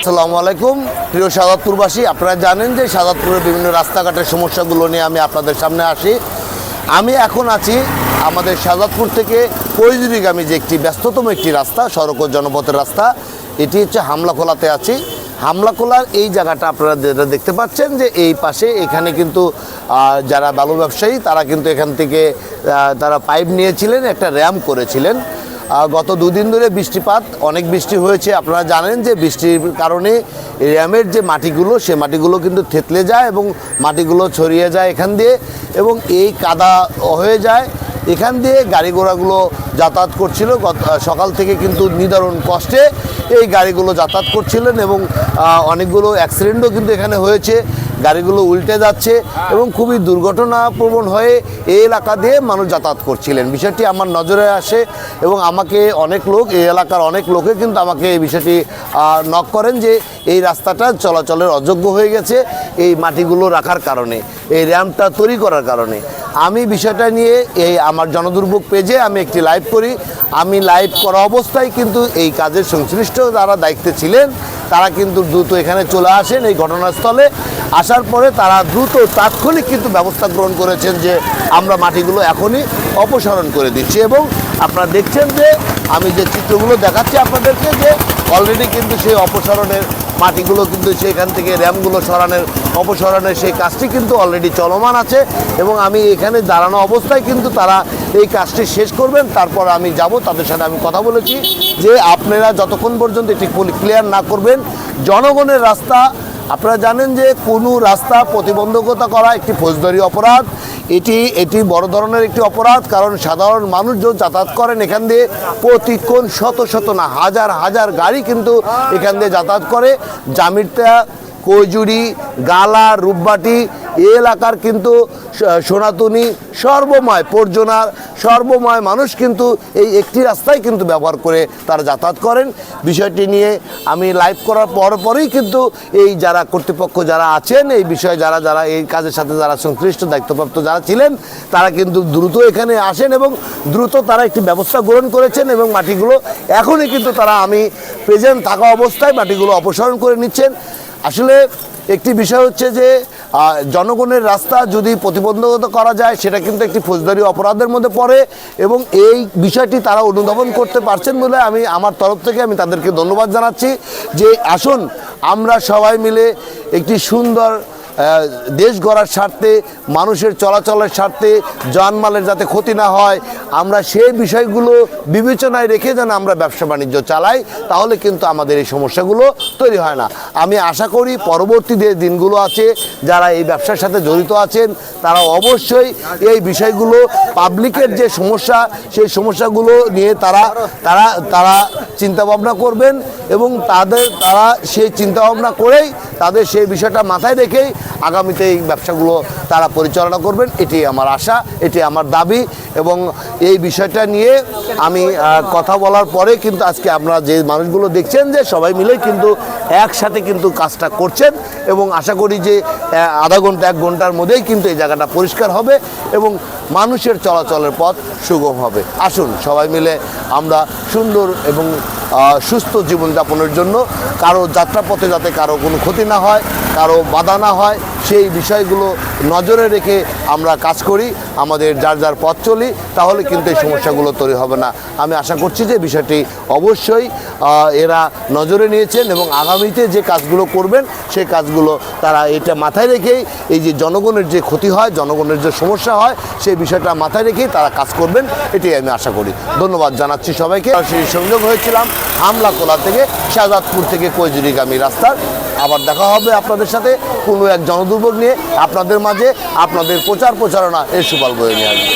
আসসালামু আলাইকুম। প্রিয় সাদাতপুরবাসী, আপনারা জানেন যে সাদাতপুরের বিভিন্ন রাস্তাঘাটের সমস্যাগুলো নিয়ে আমি আপনাদের সামনে আসি। আমি এখন আছি আমাদের সাদাতপুর থেকে কৈজুরিগামী যে একটি ব্যস্ততম একটি রাস্তা, সড়ক ও জনপথের রাস্তা। এটি হচ্ছে হামলাখোলাতে আছি। হামলাখোলার এই জায়গাটা আপনারা যেটা দেখতে পাচ্ছেন যে এই পাশে এখানে কিন্তু যারা বালু ব্যবসায়ী, তারা কিন্তু এখান থেকে তারা পাইপ নিয়েছিলেন, একটা র্যাম্প করেছিলেন। গত দুদিন ধরে বৃষ্টিপাত, অনেক বৃষ্টি হয়েছে। আপনারা জানেন যে বৃষ্টির কারণে র্যামের যে মাটিগুলো, সে মাটিগুলো কিন্তু থেতলে যায় এবং মাটিগুলো ছড়িয়ে যায় এখান দিয়ে এবং এই কাদা হয়ে যায়। এখান দিয়ে গাড়ি ঘোড়াগুলো যাতায়াত করছিল। সকাল থেকে কিন্তু নিদারুণ কষ্টে এই গাড়িগুলো যাতায়াত করছিলেন এবং অনেকগুলো অ্যাক্সিডেন্টও কিন্তু এখানে হয়েছে। গাড়িগুলো উল্টে যাচ্ছে এবং খুবই দুর্ঘটনাপ্রবণ হয়ে এই এলাকা দিয়ে মানুষ যাতায়াত করছিলেন। বিষয়টি আমার নজরে আসে এবং আমাকে অনেক লোক, এই এলাকার অনেক লোকে কিন্তু আমাকে এই বিষয়টি নক করেন যে এই রাস্তাটা চলাচলের অযোগ্য হয়ে গেছে এই মাটিগুলো রাখার কারণে, এই র্যাম্পটা তৈরি করার কারণে। আমি বিষয়টা নিয়ে এই আমার জনদুর্ভোগ পেজে আমি একটি লাইভ করি। আমি লাইভ করা অবস্থায় কিন্তু এই কাজের সংশ্লিষ্ট যারা দায়িত্বে ছিলেন তারা কিন্তু দ্রুত এখানে চলে আসেন এই ঘটনাস্থলে। আসার পরে তারা দ্রুত তাৎক্ষণিক কিন্তু ব্যবস্থা গ্রহণ করেছেন যে আমরা মাটিগুলো এখনই অপসারণ করে দিচ্ছি। এবং আপনারা দেখছেন যে আমি যে চিত্রগুলো দেখাচ্ছি আপনাদেরকে যে অলরেডি কিন্তু সেই অপসারণের মাটিগুলো কিন্তু সেখান থেকে র্যামগুলো সরানোর অপসরণের সেই কাজটি কিন্তু অলরেডি চলমান আছে। এবং আমি এখানে দাঁড়ানো অবস্থায় কিন্তু তারা এই কাজটি শেষ করবেন, তারপর আমি যাব, তাদের সাথে আমি কথা বলেছি। যে আপনারা যতক্ষণ পর্যন্ত এটি ক্লিয়ার না করবেন, জনগণের রাস্তা, আপনারা জানেন যে কোনো রাস্তা প্রতিবন্ধকতা করা একটি ফৌজদারি অপরাধ। এটি এটি বড় ধরনের একটি অপরাধ, কারণ সাধারণ মানুষ মানুষজন যাতায়াত করেন এখান দিয়ে প্রতিক্ষণ শত শত না, হাজার হাজার গাড়ি কিন্তু এখান দিয়ে যাতায়াত করে। জামিরতা কৈজুরি গালা, রূপবাটি এই এলাকার কিন্তু সোনাতুনি সর্বময় পর্যনার সর্বময় মানুষ কিন্তু এই একটি রাস্তায় কিন্তু ব্যবহার করে তারা যাতায়াত করেন। বিষয়টি নিয়ে আমি লাইভ করার পর পরেই কিন্তু এই যারা কর্তৃপক্ষ যারা আছেন, এই বিষয়ে যারা যারা এই কাজের সাথে যারা সংশ্লিষ্ট, দায়িত্বপ্রাপ্ত যারা ছিলেন, তারা কিন্তু দ্রুত এখানে আসেন এবং দ্রুত তারা একটি ব্যবস্থা গ্রহণ করেছেন এবং মাটিগুলো এখনই কিন্তু তারা আমি প্রেজেন্ট থাকা অবস্থায় মাটিগুলো অপসারণ করে নিচ্ছেন। আসলে একটি বিষয় হচ্ছে যে জনগণের রাস্তা যদি প্রতিবন্ধকতা করা যায়, সেটা কিন্তু একটি ফৌজদারি অপরাধের মধ্যে পড়ে এবং এই বিষয়টি তারা অনুধাবন করতে পারছেন বলে আমি, আমার তরফ থেকে আমি তাদেরকে ধন্যবাদ জানাচ্ছি যে, আসুন, আমরা সবাই মিলে একটি সুন্দর দেশ গড়ার স্বার্থে, মানুষের চলাচলের স্বার্থে জানমালের যাতে ক্ষতি না হয়, আমরা সেই বিষয়গুলো বিবেচনায় রেখে যেন আমরা ব্যবসা বাণিজ্য চালাই, তাহলে কিন্তু আমাদের এই সমস্যাগুলো তৈরি হয় না। আমি আশা করি পরবর্তী যে দিনগুলো আছে, যারা এই ব্যবসার সাথে জড়িত আছেন, তারা অবশ্যই এই বিষয়গুলো, পাবলিকের যে সমস্যা, সেই সমস্যাগুলো নিয়ে তারা তারা তারা চিন্তাভাবনা করবেন এবং তাদের, তারা সেই চিন্তাভাবনা করেই তাদের সেই বিষয়টা মাথায় রেখেই আগামীতে এই ব্যবসাগুলো তারা পরিচালনা করবেন এটি আমার আশা এটি আমার দাবি এবং এই বিষয়টা নিয়ে আমি কথা বলার পরে কিন্তু আজকে আপনারা যে মানুষগুলো দেখছেন যে সবাই মিলে কিন্তু একসাথে কিন্তু কাজটা করছেন এবং আশা করি যে আধা ঘণ্টা, এক ঘণ্টার মধ্যেই কিন্তু এই জায়গাটা পরিষ্কার হবে এবং মানুষের চলাচলের পথ সুগম হবে। আসুন সবাই মিলে আমরা সুন্দর এবং সুস্থ জীবনযাপনের জন্য কারও যাত্রাপথে যাতে কারও কোনো ক্ষতি না হয় কারও বাধা না হয়। সেই বিষয়গুলো নজরে রেখে আমরা কাজ করি, আমাদের যার যার পথ চলি, তাহলে কিন্তু এই সমস্যাগুলো তৈরি হবে না। আমি আশা করছি যে বিষয়টি অবশ্যই এরা নজরে নিয়েছেন এবং আগামীতে যে কাজগুলো করবেন, সেই কাজগুলো তারা এটা মাথায় রেখেই এই যে জনগণের যে ক্ষতি হয়, জনগণের যে সমস্যা হয়, সেই বিষয়টা মাথায় রেখেই তারা কাজ করবেন, এটাই আমি আশা করি। ধন্যবাদ জানাচ্ছি সবাইকে। সেই সংযোগ হয়েছিলাম হামলা কোলা থেকে, শাহজাদপুর থেকে কৈজুরিগামী রাস্তার। আবার দেখা হবে আপনাদের সাথে কোনো এক জনদুর্ভোগ নিয়ে আপনাদের মাঝে আপনাদের প্রচার প্রচারণা এর সুফল বয়ে নিয়ে আসবে।